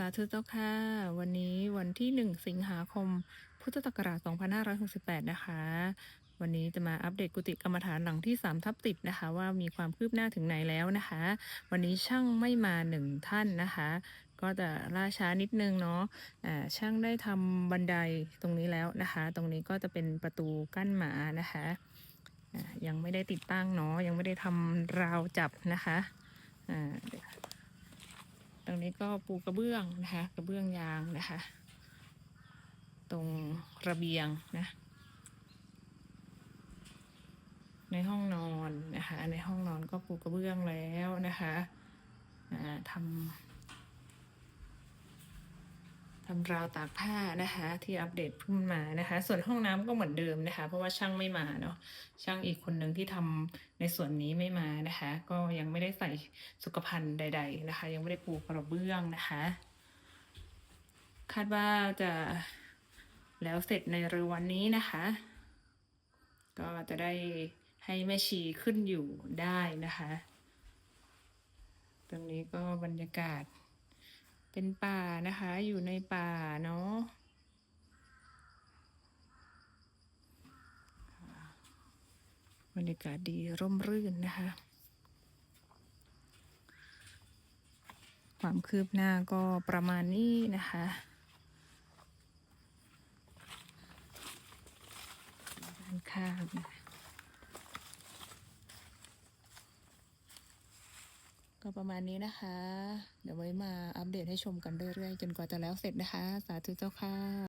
สาธุเจ้าค่ะวันนี้วันที่ 1 สิงหาคม พุทธศักราช 2568 นะคะ วันนี้จะมาอัปเดตกุฏิกรรมฐานหลังที่ 3 ทับติดนะคะ ว่ามีความคืบหน้าถึงไหนแล้วนะคะ วันนี้ช่างไม่มาหนึ่งท่านนะคะ ก็จะล่าช้านิดนึงเนาะช่างได้ทำบันไดตรงนี้แล้วนะคะ ตรงนี้ก็จะเป็นประตูกั้นหมานะคะอ่ายังไม่ได้ติดตั้งเนาะยังไม่ได้ทำราวจับนะคะอ่าเดี๋ยว ตรงนี้ก็ปูกระเบื้องนะคะกระเบื้องยางนะคะ ตรงระเบียงนะ ในห้องนอนนะคะ ในห้องนอนก็ปูกระเบื้องแล้วนะคะทำ ทำราวตากผ้านะคะที่อัปเดตเพิ่งมานะคะ ส่วนห้องน้ำก็เหมือนเดิมนะคะ เพราะว่าช่างไม่มาเนาะช่างอีกคนหนึ่งที่ทำในส่วนนี้ไม่มานะคะ ก็ยังไม่ได้ใส่สุขภัณฑ์ใด ๆนะคะ ยังไม่ได้ปูกระเบื้องนะคะ คาดว่าจะแล้วเสร็จในเร็ววันนี้นะคะ ก็จะได้ให้แม่ชีขึ้นอยู่ได้นะคะ ตรงนี้ก็บรรยากาศ เป็นป่านะคะอยู่ในป่าเนาะบรรยากาศดีร่มรื่นนะคะ ความคืบหน้าก็ประมาณนี้นะคะด้านข้างนะคะ ก็ประมาณนี้นะคะ เดี๋ยวไว้มาอัปเดตให้ชมกันเรื่อยๆ จนกว่าจะแล้วเสร็จนะคะ สาธุเจ้าค่ะ